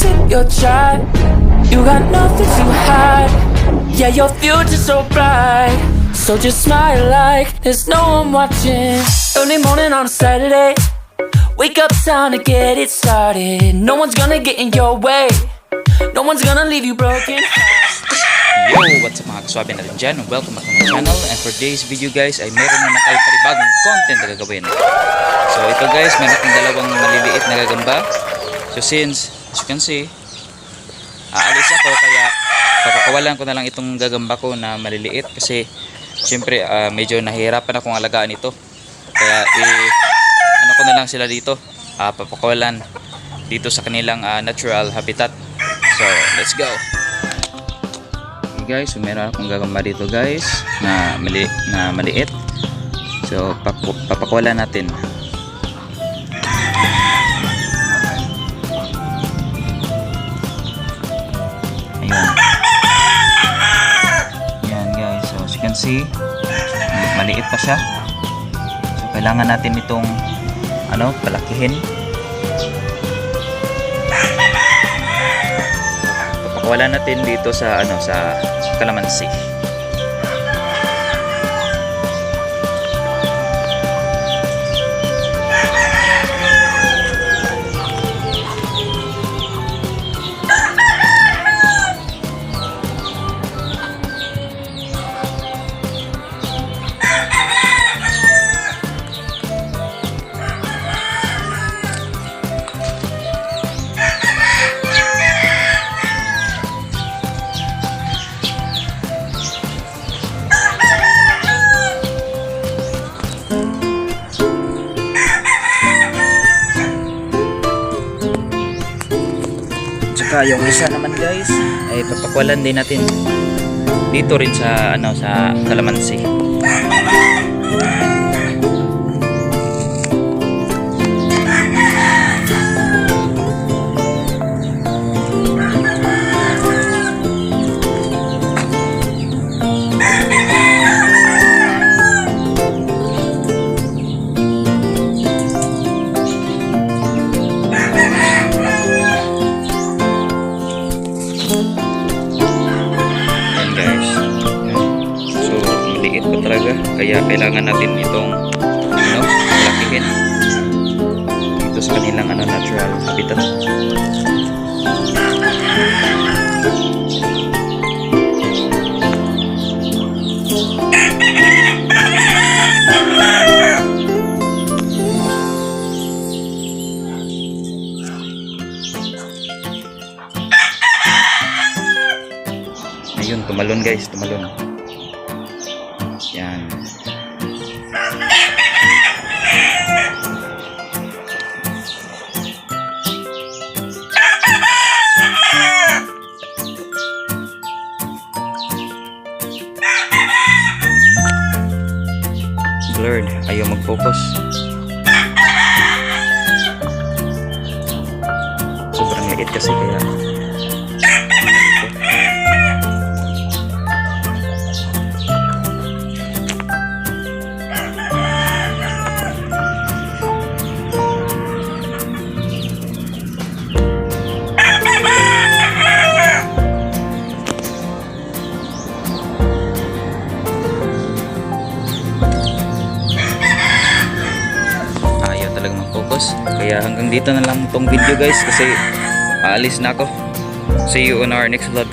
sip your chai. You got nothing to hide. Yeah, your future's so bright. So just smile like there's no one watching. Early morning on a Saturday. Wake up, time to get it started. No one's gonna get in your way. No one's gonna leave you broken. Yo! What's up mga kaswabe natin dyan? Welcome back to my channel and for today's video guys ay meron na tayo panibagong content na gagawin. So ito guys, meron akong dalawang maliliit na gagamba. So since, as you can see, aalis ako kaya papakawalan ko na lang itong gagamba ko na maliliit kasi syempre ah, medyo nahihirapan akong alagaan ito. Kaya eh, ano ko na lang sila dito, ah, papakawalan dito sa kanilang ah, natural habitat. So let's go! Okay guys, so meron akong gagamba dito guys na mali na maliit. So papakawalan natin. See, maliit pa siya. So kailangan natin itong ano, palakihin. Papakawalan natin dito sa ano sa kalamansi. Tsaka yung isa naman guys ay papakwalan din natin dito rin sa ano sa kalamansi. Guys. So maliit pa talaga kaya kailangan natin itong ano, lakihin dito sa kanilang ano natural habitat. Tumalon guys, tumalon. Yan. Blurred, ayaw mag-focus. Sobrang liit kasi kaya Kaya hanggang dito na lang tong video guys kasi aalis na ako. See you on our next vlog.